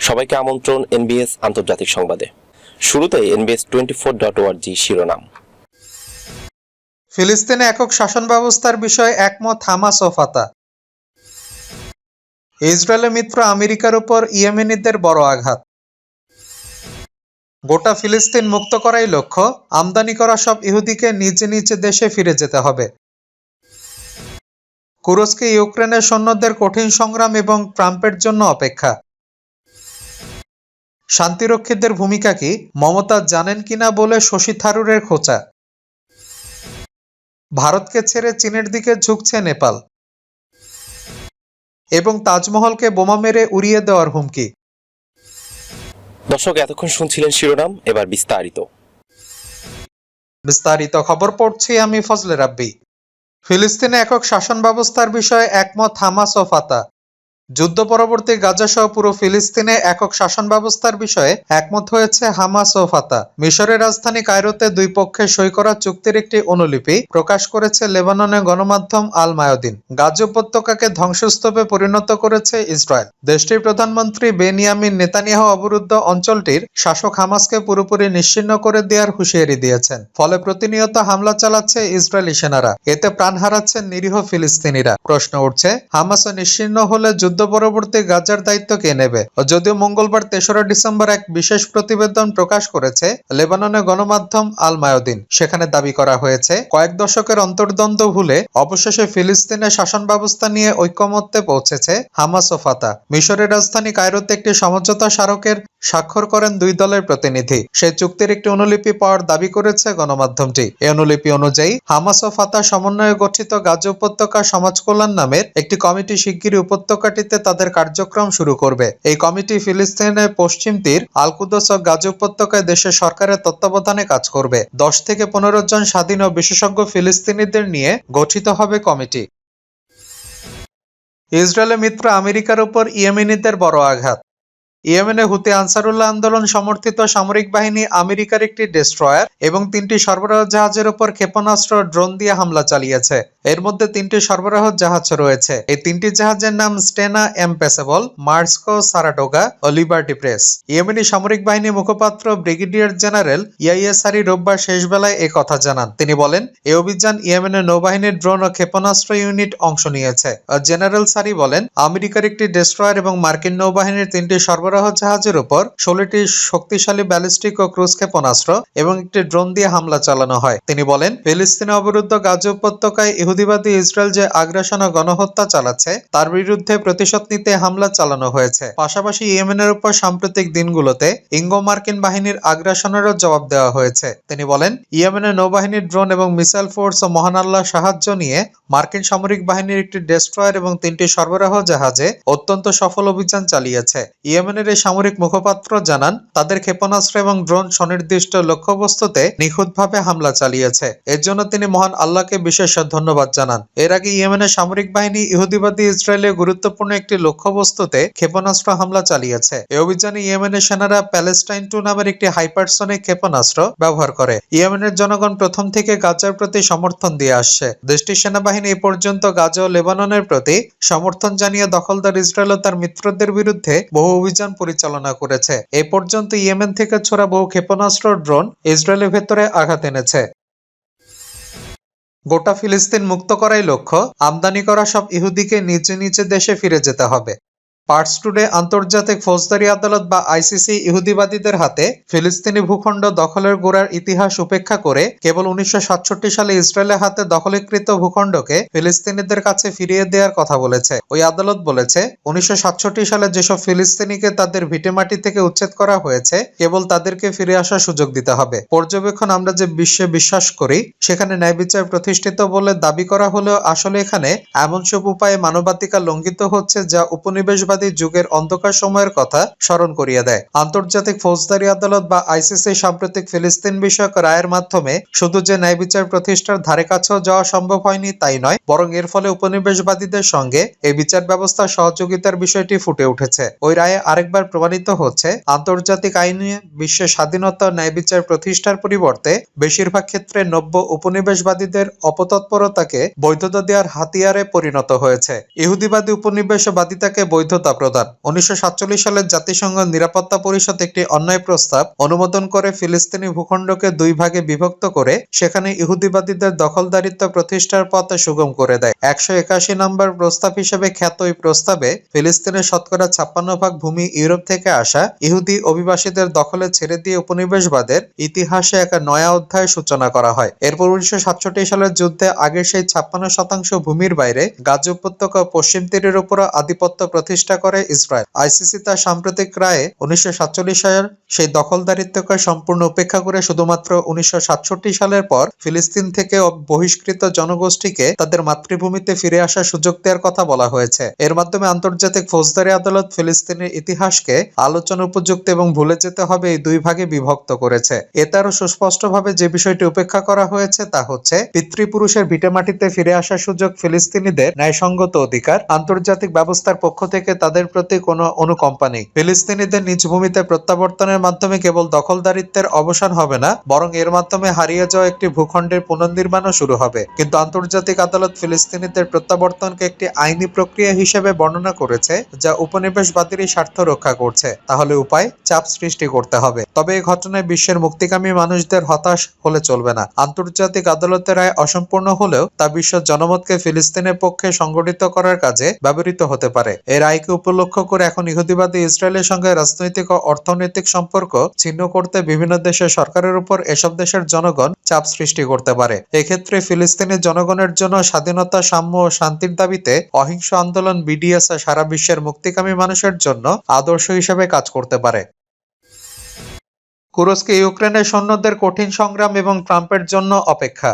সবাইকে আমন্ত্রণ এনবিএস আন্তর্জাতিক সংবাদে। শুরুতে এনবিএস টোয়েন্টি ফোর ডট ওয়ার্জি শিরোনাম। ফিলিস্তিনে একক শাসন ব্যবস্থার বিষয়ে একমত হামাস ও ফাতা ইসরায়েলের মিত্র আমেরিকার উপর ইয়েমেনিদের বড় আঘাত। গোটা ফিলিস্তিন মুক্ত করাই লক্ষ্য, আমদানি করা সব ইহুদিকে নিজ নিজ দেশে ফিরে যেতে হবে। কুরস্কে ইউক্রেনের সৈন্যদের কঠিন সংগ্রাম এবং ট্রাম্পের জন্য অপেক্ষা। শান্তিরক্ষীদের ভূমিকা কি? মমতা জানেন কিনা বলে শশী থারুরের খোঁচা। ভারতকে ছেড়ে চীনের দিকে ঝুঁকছে নেপাল। এবং তাজমহলকে বোমা মেরে উড়িয়ে দেওয়ার হুমকি। দর্শক এতক্ষণ শুনছিলেন শিরোনাম এবার বিস্তারিত। বিস্তারিত খবর পড়ছি আমি ফজলে রাব্বি। ফিলিস্তিনে একক শাসন ব্যবস্থার বিষয়ে একমত হামাস ও ফাতা। যুদ্ধ পরবর্তী গাজা সহ পুরো ফিলিস্তিনে একক শাসন ব্যবস্থার বিষয়ে একমত হয়েছে হামাস ও ফাতা। মিশরের রাজধানী কায়রোতে দুই পক্ষের সই করা চুক্তির একটি অনুলিপি প্রকাশ করেছে লেবাননের গণমাধ্যম আল মায়োদিন। গাজ উপত্যকাকে ধ্বংসস্তূপে পরিণত করেছে ইসরায়েল। দেশটির প্রধানমন্ত্রী বেনিয়ামিন নেতানিয়াহু অবরুদ্ধ অঞ্চলটির শাসক হামাসকে পুরোপুরি নিশ্চিহ্ন করে দেওয়ার হুঁশিয়ারি দিয়েছেন। ফলে প্রতিনিয়ত হামলা চালাচ্ছে ইসরায়েলি সেনারা। এতে প্রাণ হারাচ্ছেন নিরীহ ফিলিস্তিনিরা। প্রশ্ন উঠছে হামাস নিশ্চিহ্ন হলে যুদ্ধ পরবর্তী গাজার দায়িত্ব কে নেবে? যদিও মঙ্গলবার তেসরা ডিসেম্বর এক বিশেষ প্রতিবেদন প্রকাশ করেছে লেবাননের গণমাধ্যম আল মায়োদিন সেখানে দাবি করা হয়েছে, কয়েক দশকের অন্তর্দ্বন্দ্ব ভুলে অবশেষে ফিলিস্তিনের শাসন ব্যবস্থা নিয়ে ঐক্যমত্যে পৌঁছেছে হামাস ও ফাতা। মিশরের রাজধানী কায়রোতে একটি সমঝোতা স্মারকের স্বাক্ষর করেন দুই দলের প্রতিনিধি। সেই চুক্তির একটি অনুলিপি পাওয়ার দাবি করেছে গণমাধ্যমটি। এই অনুলিপি অনুযায়ী, হামাস ও ফাতা সমন্বয়ে গঠিত গাজা উপত্যকা সমাজ কল্যাণ নামের একটি কমিটি শিগগিরই উপত্যকাটিতে তাদের কার্যক্রম শুরু করবে। এই কমিটি ফিলিস্তিনের পশ্চিম তীর, আলকুদস ও গাজা উপত্যকায় দেশের সরকারের তত্ত্বাবধানে কাজ করবে। দশ থেকে পনেরো জন স্বাধীন ও বিশেষজ্ঞ ফিলিস্তিনিদের নিয়ে গঠিত হবে কমিটি। ইসরায়েলের মিত্র আমেরিকার উপর ইয়েমেনিদের বড় আঘাত। ইয়েমেনে হুতি আনসারুল্লাহ আন্দোলন সমর্থিত সামরিক বাহিনী আমেরিকার একটি ডেস্ট্রয়ার এবং তিনটি সরবরাহ জাহাজের উপর ক্ষেপণাস্ত্র ড্রোন দিয়ে হামলা চালিয়েছে। এর মধ্যে তিনটি সরবরাহ জাহাজ রয়েছে। এই তিনটি জাহাজের নাম স্টেনা, এমপেসেবল, মার্সকো, সারাটোগা ও লিবার্টি প্রেস। ইয়েমেনি সামরিক বাহিনী মুখপাত্র ব্রিগেডিয়ার জেনারেল ইয়াইয়াসারি রোববার শেষ বেলায় এ কথা জানান। তিনি বলেন এই অভিযান ইয়েমেনের নৌবাহিনীর ড্রোন ও ক্ষেপণাস্ত্র ইউনিট অংশ নিয়েছে। জেনারেল সারি বলেন, আমেরিকার একটি ডেস্ট্রয়ার এবং মার্কিন নৌবাহিনীর তিনটি সরবরাহ জাহাজের উপর ষোলোটি শক্তিশালী ব্যালিস্টিক ও ক্রুজ ক্ষেপণাস্ত্র এবং একটি ড্রোন দিয়ে হামলা চালানো হয়। তিনি বলেন, ফিলিস্তিনে অবরুদ্ধ গাজা উপত্যকায় ইহুদিবাদী ইসরায়েল যে আগ্রাসন ও গণহত্যা চালাচ্ছে, তার বিরুদ্ধে প্রতিশোধ নিতে হামলা চালানো হয়েছে। পাশাপাশি ইয়েমেনের উপর সাম্প্রতিক দিনগুলোতে ইঙ্গো মার্কিন বাহিনীর আগ্রাসনেরও জবাব দেওয়া হয়েছে। তিনি বলেন ইয়েমেনের নৌবাহিনীর ড্রোন এবং মিসাইল ফোর্স ও মহান আল্লাহ সাহায্য নিয়ে মার্কিন সামরিক বাহিনীর একটি ডেস্ট্রয়ার এবং তিনটি সরবরাহ জাহাজে অত্যন্ত সফল অভিযান চালিয়েছে। ইয়েমেনের এই সামরিক মুখপাত্র জানান, তাদের ক্ষেপণাস্ত্র এবং ড্রোন সুনির্দিষ্ট লক্ষ্যবস্তুতে নিখুঁতভাবে হামলা চালিয়েছে। এর জন্য তিনি মহান আল্লাহকে বিশেষ ধন্যবাদ জানান। এর আগে ইয়েমেনের সামরিক বাহিনী ইহুদিবাদী ইসরায়েলের গুরুত্বপূর্ণ একটি লক্ষ্যবস্তুতে ক্ষেপণাস্ত্র হামলা চালিয়েছে। এই অভিযানে ইয়েমেনের সেনারা প্যালেস্টাইন টু নামের একটি হাইপারসনিক ক্ষেপণাস্ত্র ব্যবহার করে। ইয়েমেনের জনগণ প্রথম থেকে গাজার প্রতি সমর্থন দিয়ে আসছে। দেশটির সেনাবাহিনী এ পর্যন্ত গাজা ও লেবাননের প্রতি সমর্থন জানিয়ে দখলদার ইসরায়েল ও তার মিত্রদের বিরুদ্ধে বহু অভিযান পরিচালনা করেছে। এ পর্যন্ত ইয়েমেন থেকে ছোড়া বহু ক্ষেপণাস্ত্র ড্রোন ইসরায়েলের ভেতরে আঘাত এনেছে। গোটা ফিলিস্তিন মুক্ত করাই লক্ষ্য। আমদানি করা সব ইহুদিকে নিচে নিচে দেশে ফিরে যেতে হবে। পার্টস টুডে আন্তর্জাতিক ফৌজদারি আদালত বা আইসিসি ইহুদিবাদীদের হাতে ফিলিস্তিনি ভূখণ্ড দখলের গোড়ার ইতিহাস উপেক্ষা করে কেবল উনিশশো সাতষট্টি সালে ইসরায়েলের হাতে দখলীকৃত ভূখণ্ডকে ফিলিস্তিনিদের কাছে ফিরিয়ে দেওয়ার কথা বলেছে। ওই আদালত বলেছে, উনিশশো সাতষট্টি সালে যেসব ফিলিস্তিনিকে তাদের ভিটেমাটি থেকে উচ্ছেদ করা হয়েছে, কেবল তাদেরকে ফিরে আসার সুযোগ দিতে হবে। পর্যবেক্ষণ আমরা যে বিশ্বে বিশ্বাস করি, সেখানে ন্যায় বিচার প্রতিষ্ঠিত বলে দাবি করা হলেও আসলে এখানে এমন সব উপায়ে মানবাধিকার লঙ্ঘিত হচ্ছে যা উপনিবেশবাদী যুগের অন্ধকার সময়ের কথা স্মরণ করিয়ে দেয়। আন্তর্জাতিক ফৌজদারি আদালত বা আইসিসি সাম্প্রতিক ফিলিস্তিন বিষয়ক রায়ের মাধ্যমে শুধু যে ন্যায় বিচার প্রতিষ্ঠার ধারে কাছেও যাওয়া সম্ভব হয়নি তাই নয়, বরং এর ফলে উপনিবেশবাদীদের সঙ্গে এই বিচার ব্যবস্থা সহযোগিতার বিষয়টি ফুটে উঠেছে। ওই রায়ে আরেকবার প্রমাণিত হচ্ছে, আন্তর্জাতিক আইনে বিশ্বের স্বাধীনতা ন্যায় বিচার প্রতিষ্ঠার পরিবর্তে বেশিরভাগ ক্ষেত্রে নব্য উপনিবেশবাদীদের অপতৎপরতাকে বৈধতা দেওয়ার হাতিয়ারে পরিণত হয়েছে। ইহুদিবাদী উপনিবেশবাদিতাকে বৈধতা স্বাধীনতা প্রদান উনিশশো সালের জাতিসংঘ নিরাপত্তা পরিষদ একটি অন্যায় প্রস্তাব অনুমোদন করে ফিলিস্তিনি ভূখণ্ডকে দুই ভাগে বিভক্ত করে সেখানে ইহুদিবাদীদের দখলদারিত্ব প্রতিষ্ঠার পথ সুগম করে দেয়। একশো একাশি নম্বর প্রস্তাব হিসেবে খ্যাত এই প্রস্তাবে ফিলিস্তিনের শতকরা ছাপ্পান্ন ভাগ ভূমি ইউরোপ থেকে আসা ইহুদি অভিবাসীদের দখলে ছেড়ে দিয়ে উপনিবেশবাদের ইতিহাসে এক নয়া অধ্যায় সূচনা করা হয়। এরপর উনিশশো সাতষট্টি সালের যুদ্ধে আগের সেই ছাপ্পান্ন শতাংশ ভূমির বাইরে গাজ উপত্যকা পশ্চিম তীরের উপর আধিপত্য প্রতিষ্ঠা করে ইসরায়েল। আইসিসি তার সাম্প্রতিক রায়ে উনিশশো সাতচল্লিশ সালের সেই দখলদারিত্বকে সম্পূর্ণ উপেক্ষা করে শুধুমাত্র উনিশশো সাতষট্টি সালের পর ফিলিস্তিন থেকে বহিষ্কৃত জনগোষ্ঠীকে তাদের মাতৃভূমিতে ফিরে আসার সুযোগ দেওয়ার কথা বলা হয়েছে। এর মাধ্যমে আন্তর্জাতিক ফৌজদারি আদালত ফিলিস্তিনের ইতিহাসকে আলোচনা উপযুক্ত এবং ভুলে যেতে হবে এই দুই ভাগে বিভক্ত করেছে। এতে আরও সুস্পষ্টভাবে যে বিষয়টি উপেক্ষা করা হয়েছে তা হচ্ছে, পিতৃপুরুষের ভিটেমাটিতে ফিরে আসার সুযোগ ফিলিস্তিনিদের ন্যায়সঙ্গত অধিকার, আন্তর্জাতিক ব্যবস্থার পক্ষ থেকে তাদের প্রতি কোনো অনুকম্পা নেই। ফিলিস্তিনিদের নিজ ভূমিতে প্রত্যাবর্তনের মাধ্যমে কেবল দখলদারিত্বের অবসান হবে না, বরং এর মাধ্যমে হারিয়ে যাওয়া একটি ভূখণ্ডের পুনর্নির্মাণও শুরু হবে। কিন্তু আন্তর্জাতিক আদালত ফিলিস্তিনিদের প্রত্যাবর্তনকে একটি আইনি প্রক্রিয়া হিসেবে বর্ণনা করেছে, যা উপনিবেশবাদীরই স্বার্থ রক্ষা করছে। তাহলে উপায়? চাপ সৃষ্টি করতে হবে। তবে এই ঘটনায় বিশ্বের মুক্তিকামী মানুষদের হতাশ হলে চলবে না। আন্তর্জাতিক আদালতের রায় অসম্পূর্ণ হলেও তা বিশ্ব জনমতকে ফিলিস্তিনের পক্ষে সংগঠিত করার কাজে ব্যবহৃত হতে পারে। এর রায়কে উপলক্ষ করে এখন ইহুদিবাদী ইসরায়েলের সঙ্গে রাজনৈতিক ও অর্থনৈতিক সম্পর্ক ছিন্ন করতে বিভিন্ন দেশের সরকারের উপর এসব দেশের জনগণ চাপ সৃষ্টি করতে পারে। এক্ষেত্রে ফিলিস্তিনি জনগণের জন্য স্বাধীনতা, সাম্য ও শান্তির দাবিতে অহিংস আন্দোলন বিডিএস সারা বিশ্বের মুক্তিকামী মানুষের জন্য আদর্শ হিসেবে কাজ করতে পারে। তুরস্কে ইউক্রেনের সৈন্যদের কঠিন সংগ্রাম এবং ট্রাম্পের জন্য অপেক্ষা।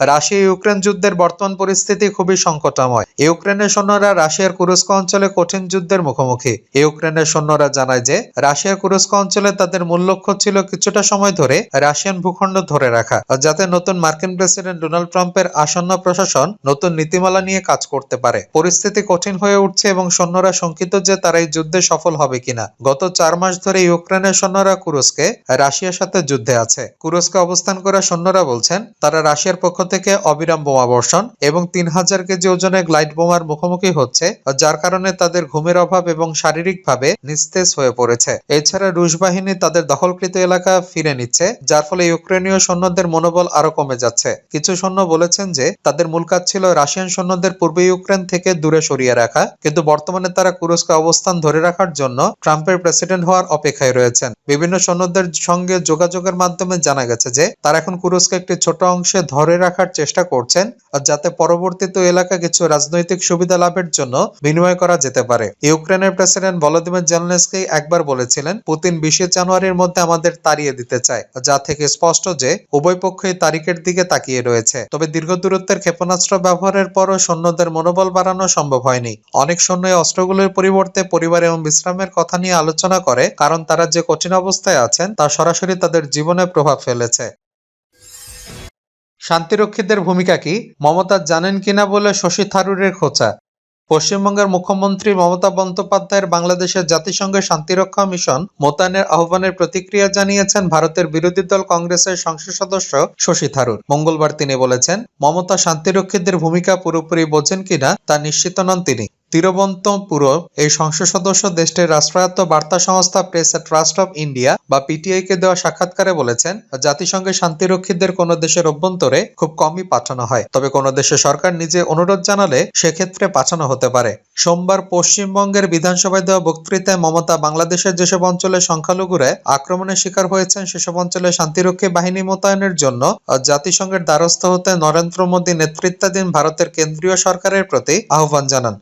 রাশিয়া ইউক্রেন যুদ্ধের বর্তমান পরিস্থিতি খুবই সংকটাময়। ইউক্রেনের সৈন্যরা রাশিয়ার কুরস্ক অঞ্চলে কঠিন যুদ্ধের মুখোমুখি। ইউক্রেনের সৈন্যরা জানায় যে, রাশিয়ার কুরস্ক অঞ্চলে তাদের মূল লক্ষ্য ছিল কিছুটা সময় ধরে রাশিয়ান ভূখণ্ড ধরে রাখা, যাতে নতুন মার্কিন প্রেসিডেন্ট ডোনাল্ড ট্রাম্পের আসন্ন প্রশাসন নতুন নীতিমালা নিয়ে কাজ করতে পারে। পরিস্থিতি কঠিন হয়ে উঠছে এবং সৈন্যরা শঙ্কিত যে তারা এই যুদ্ধে সফল হবে কিনা। গত চার মাস ধরে ইউক্রেনের সৈন্যরা কুরস্কে রাশিয়ার সাথে যুদ্ধে আছে। কুরস্কে অবস্থান করা সৈন্যরা বলছেন, তারা রাশিয়ার পক্ষ থেকে অবিরাম বোমা বর্ষণ এবং তিন হাজার কেজি ওজনের গ্লাইড বোমার মুখোমুখি হচ্ছে, যার কারণে তাদের ঘুমের অভাব এবং শারীরিকভাবে নিস্তেজ হয়ে পড়েছে। এছাড়া রুশ বাহিনী তাদের দখলকৃত এলাকা ফিরে নিচ্ছে, যার ফলে ইউক্রেনীয় সৈন্যদের মনোবল আরও কমে যাচ্ছে। কিছু সৈন্য বলেছেন যে, তাদের মূল কাজ ছিল রাশিয়ান সৈন্যদের পূর্ব ইউক্রেন থেকে দূরে সরিয়ে রাখা, কিন্তু বর্তমানে তারা কুরস্কে অবস্থান ধরে রাখার জন্য ট্রাম্পের প্রেসিডেন্ট হওয়ার অপেক্ষায় রয়েছেন। বিভিন্ন সৈন্যদের সঙ্গে যোগাযোগের মাধ্যমে জানা গেছে যে, তারা এখন কুরস্কে একটি ছোট অংশে ধরে রাখার চেষ্টা করছেন যাতে পরবর্তীতে এলাকা কিছু রাজনৈতিক সুবিধা লাভের জন্য বিনিময় করা যেতে পারে। ইউক্রেনের প্রেসিডেন্ট ভলোদিমির জেলনেসকি একবার বলেছিলেন, পুতিন বিশে জানুয়ারির মধ্যে আমাদের তাড়িয়ে দিতে চায়, যা থেকে স্পষ্ট যে উভয় পক্ষই তারিখের দিকে তাকিয়ে রয়েছে। তবে দীর্ঘ দূরত্বের ক্ষেপণাস্ত্র ব্যবহারের পরও সৈন্যদের মনোবল বাড়ানো সম্ভব হয়নি। অনেক সৈন্য অস্ত্রগুলোর পরিবর্তে পরিবার এবং বিশ্রামের কথা নিয়ে আলোচনা করে, কারণ তারা যে কঠিন অবস্থায় আছেন, তা সরাসরি তাদের জীবনে প্রভাব ফেলেছে। শান্তিরক্ষীদের ভূমিকা কি? মমতা জানেন কিনা বলে শশী থারুরের খোঁচা। পশ্চিমবঙ্গের মুখ্যমন্ত্রী মমতা বন্দ্যোপাধ্যায়ের বাংলাদেশের জাতিসংঘের শান্তিরক্ষা মিশন মোতায়েনের আহ্বানের প্রতিক্রিয়া জানিয়েছেন ভারতের বিরোধী দল কংগ্রেসের সংসদ সদস্য শশী থারুর। মঙ্গলবার তিনি বলেছেন, মমতা শান্তিরক্ষীদের ভূমিকা পুরোপুরি বোঝেন কিনা তা নিশ্চিত নন তিনি। তিরুবন্তপুরম এই সংসদ সদস্য দেশটির রাষ্ট্রায়ত্ত বার্তা সংস্থা প্রেস ট্রাস্ট অফ ইন্ডিয়া বা পিটিআই কে দেওয়া সাক্ষাৎকারে বলেছেন জাতিসংঘের শান্তিরক্ষীদের কোন দেশের অভ্যন্তরে খুব কমই পাঠানো হয়। তবে কোন দেশের সরকার নিজে অনুরোধ জানালে সেক্ষেত্রে পাঠানো হতে পারে। সোমবার পশ্চিমবঙ্গের বিধানসভায় দেওয়া বক্তৃতায় মমতা বাংলাদেশের যেসব অঞ্চলে সংখ্যালঘুরা আক্রমণের শিকার হয়েছেন, সেসব অঞ্চলে শান্তিরক্ষী বাহিনী মোতায়েনের জন্য জাতিসংঘের দ্বারস্থ হতে নরেন্দ্র মোদী নেতৃত্বাধীন ভারতের কেন্দ্রীয় সরকারের প্রতি আহ্বান জানান।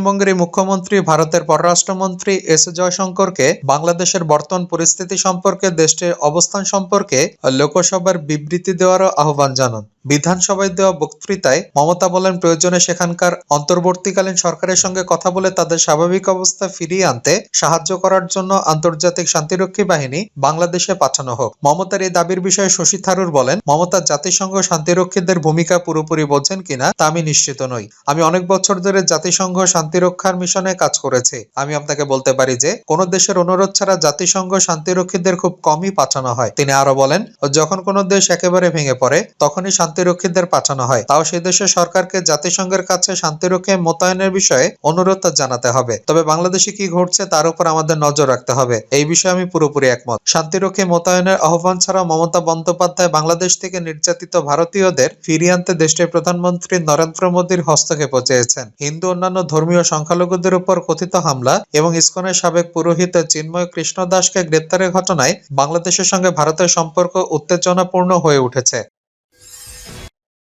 পশ্চিমবঙ্গের মুখ্যমন্ত্রী, ভারতের পররাষ্ট্রমন্ত্রী এস জয়শঙ্করকে বাংলাদেশের বর্তমান পরিস্থিতি সম্পর্কে, দেশটির অবস্থান সম্পর্কে লোকসভার বিবৃতি দেওয়ারও আহ্বান জানান। বিধানসভায় দেওয়া বক্তৃতায় মমতা বলেন, প্রয়োজনে সেখানকার অন্তর্বর্তীকালীন সরকারের সঙ্গে কথা বলে তাদের স্বাভাবিক অবস্থা ফিরিয়ে আনতে সাহায্য করার জন্য আন্তর্জাতিক শান্তিরক্ষী বাহিনী বাংলাদেশে পাঠানো হোক। মমতার এই দাবির বিষয়ে শশী থারুর বলেন, মমতা জাতিসংঘ শান্তিরক্ষীদের ভূমিকা পুরোপুরি বোঝেন কিনা তা আমি নিশ্চিত নই। আমি অনেক বছর ধরে জাতিসংঘ শান্তিরক্ষার মিশনে কাজ করেছি। আমি আপনাকে বলতে পারি যে, কোন দেশের অনুরোধ ছাড়া জাতিসংঘ শান্তিরক্ষীদের খুব কমই পাঠানো হয়। তিনি আরও বলেন, যখন কোনো দেশ একেবারে ভেঙে পড়ে, তখনই শান্তিরক্ষীদের পাঠানো হয়। তাও সে দেশের সরকারকে জাতিসংঘের কাছে শান্তিরক্ষী মোতায়েনের বিষয়ে অনুরোধ জানাতে হবে। তবে বাংলাদেশে কি ঘটছে তার উপর আমাদের নজর রাখতে হবে। এই বিষয়ে আমি পুরোপুরি একমত। শান্তিরক্ষী মোতায়েনের আহ্বান ছাড়া মমতা বন্দ্যোপাধ্যায় বাংলাদেশ থেকে নির্যাতিত ভারতীয়দের ফিরিয়ে আনতে দেশটির প্রধানমন্ত্রী নরেন্দ্র মোদীর হস্তক্ষেপ চেয়েছেন। হিন্দু অন্যান্য ধর্মীয় সংখ্যালঘুদের উপর কথিত হামলা এবং ইসকনের সাবেক পুরোহিত চিন্ময় কৃষ্ণ দাসকে গ্রেপ্তারের ঘটনায় বাংলাদেশের সঙ্গে ভারতের সম্পর্ক উত্তেজনাপূর্ণ হয়ে উঠেছে।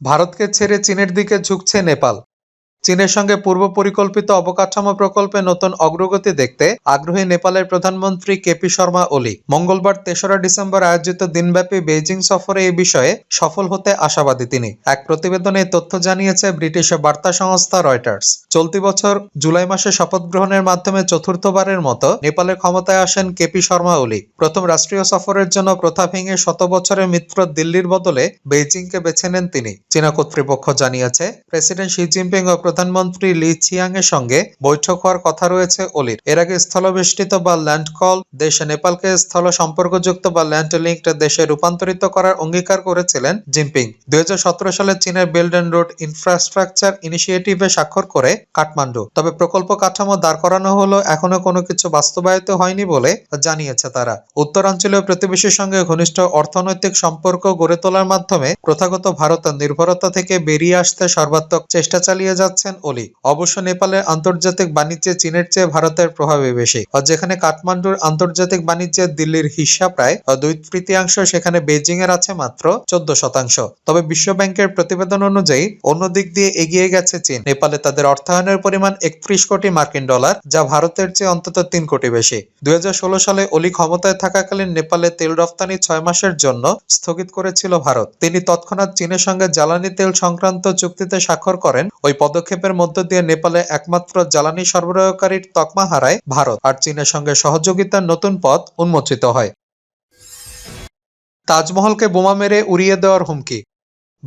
ভারতকে ছেড়ে চীনের দিকে ঝুঁকছে নেপাল। চীনের সঙ্গে পূর্ব পরিকল্পিত অবকাঠামো প্রকল্পে নতুন অগ্রগতি দেখতে আগ্রহী নেপালের প্রধানমন্ত্রী কেপি শর্মা ওলি। মঙ্গলবার তেসরা ডিসেম্বর আয়োজিত দিনব্যাপী বেইজিং সফরে এই বিষয়ে সফল হতে আশাবাদী তিনি। এক প্রতিবেদনে তথ্য জানিয়েছে ব্রিটিশ বার্তা সংস্থা রয়টার্স। চলতি বছর জুলাই মাসে শপথ গ্রহণের মাধ্যমে চতুর্থবারের মতো নেপালের ক্ষমতায় আসেন কেপি শর্মা ওলি। প্রথম রাষ্ট্রীয় সফরের জন্য প্রথা ভেঙে শত বছরের মিত্র দিল্লির বদলে বেইজিংকে বেছে নেন তিনি। চীনা কর্তৃপক্ষ জানিয়েছে, প্রেসিডেন্ট শি জিনপিং ও প্রধানমন্ত্রী লি চিয়াং এর সঙ্গে বৈঠক হওয়ার কথা রয়েছে ওলির এর আগে স্থলবেষ্টিত বা ল্যান্ড কল দেশে নেপালকে স্থল সম্পর্কযুক্ত বা ল্যান্ড লিঙ্কড দেশে রূপান্তরিত করার অঙ্গীকার করেছিলেন জিনপিং। দুই সালে চীনের বেল্ট অ্যান্ড রোড ইনফ্রাস্ট্রাকচার ইনিশিয়েটিভে স্বাক্ষর করে কাঠমান্ডু। তবে প্রকল্প কাঠামো দাঁড় করানো হলো এখনও কোনো কিছু বাস্তবায়িত হয়নি বলে জানিয়েছে তারা। উত্তরাঞ্চলীয় প্রতিবেশীর সঙ্গে ঘনিষ্ঠ অর্থনৈতিক সম্পর্ক গড়ে তোলার মাধ্যমে প্রথাগত ভারত নির্ভরতা থেকে বেরিয়ে আসতে সর্বাত্মক চেষ্টা চালিয়ে যাচ্ছেন ওলি অবশ্য নেপালের আন্তর্জাতিক বাণিজ্যে চীনের চেয়ে ভারতের প্রভাবই বেশি। যেখানে কাঠমান্ডুর আন্তর্জাতিক বাণিজ্যে দিল্লির হিস্সা প্রায় দুই তৃতীয়াংশ সেখানে বেজিং এর আছে মাত্র চোদ্দ শতাংশ। তবে বিশ্ব ব্যাংকের প্রতিবেদন অনুযায়ী, অন্য দিক দিয়ে এগিয়ে গেছে চীন। নেপালে তাদের অর্থায়নের পরিমাণ একত্রিশ কোটি মার্কিন ডলার, যা ভারতের চেয়ে অন্তত তিন কোটি বেশি। দুই হাজার ষোলো সালে অলি ক্ষমতায় থাকাকালীন নেপালে তেল রফতানি ছয় মাসের জন্য স্থগিত করেছিল ভারত। তিনি তৎক্ষণাৎ চীনের সঙ্গে জ্বালানি তেল সংক্রান্ত চুক্তিতে স্বাক্ষর করেন। ওই পদক্ষেপের মধ্য দিয়ে নেপালে একমাত্র জ্বালানি সরবরাহকারীর তকমা হারায় ভারত আর চীনের সঙ্গে সহযোগিতার নতুন পথ উন্মোচিত হয়। তাজমহলকে বোমা মেরে উড়িয়ে দেওয়ার হুমকি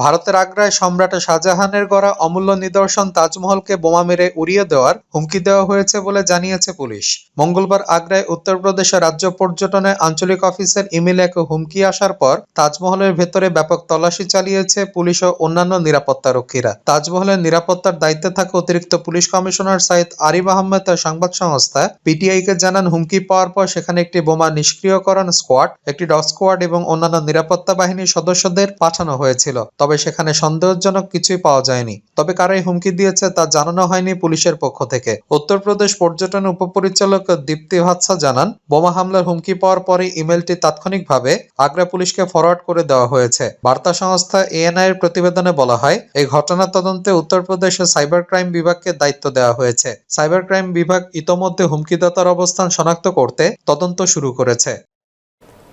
ভারতের আগ্রায় সম্রাট শাহজাহানের গড়া অমূল্য নিদর্শন তাজমহলকে বোমা মেরে উড়িয়ে দেওয়ার হুমকি দেওয়া হয়েছে বলে জানিয়েছে পুলিশ। মঙ্গলবার আগ্রায় উত্তরপ্রদেশের রাজ্য পর্যটনের আঞ্চলিক অফিসের ইমেলে এক হুমকি আসার পর তাজমহলের ভেতরে ব্যাপক তল্লাশি চালিয়েছে পুলিশ ও অন্যান্য নিরাপত্তারক্ষীরা। তাজমহলের নিরাপত্তার দায়িত্বে থাকা অতিরিক্ত পুলিশ কমিশনার সাইদ আরিফ আহমেদ সংবাদ সংস্থা পিটিআই কে জানান, হুমকি পাওয়ার পর সেখানে একটি বোমা নিষ্ক্রিয়করণ স্কোয়াড, একটি ডগ স্কোয়াড এবং অন্যান্য নিরাপত্তা বাহিনীর সদস্যদের পাঠানো হয়েছিল। তবে সেখানে সন্দেহজনক কিছুই পাওয়া যায়নি। তবে কারাই হুমকি দিয়েছে তা জানানো হয়নি পুলিশের পক্ষ থেকে। উত্তরপ্রদেশ পর্যটন উপপরিচালক দীপ্তি ভাৎসা জানান, বোমা হামলার হুমকি পাওয়ার পরে ইমেলটি তাৎক্ষণিকভাবে আগ্রা পুলিশকে ফরওয়ার্ড করে দেওয়া হয়েছে। বার্তা সংস্থা এএনআই এর প্রতিবেদনে বলা হয়, এই ঘটনা তদন্তে উত্তরপ্রদেশের সাইবার ক্রাইম বিভাগকে দায়িত্ব দেওয়া হয়েছে। সাইবার ক্রাইম বিভাগ ইতোমধ্যে হুমকিদাতার অবস্থান শনাক্ত করতে তদন্ত শুরু করেছে।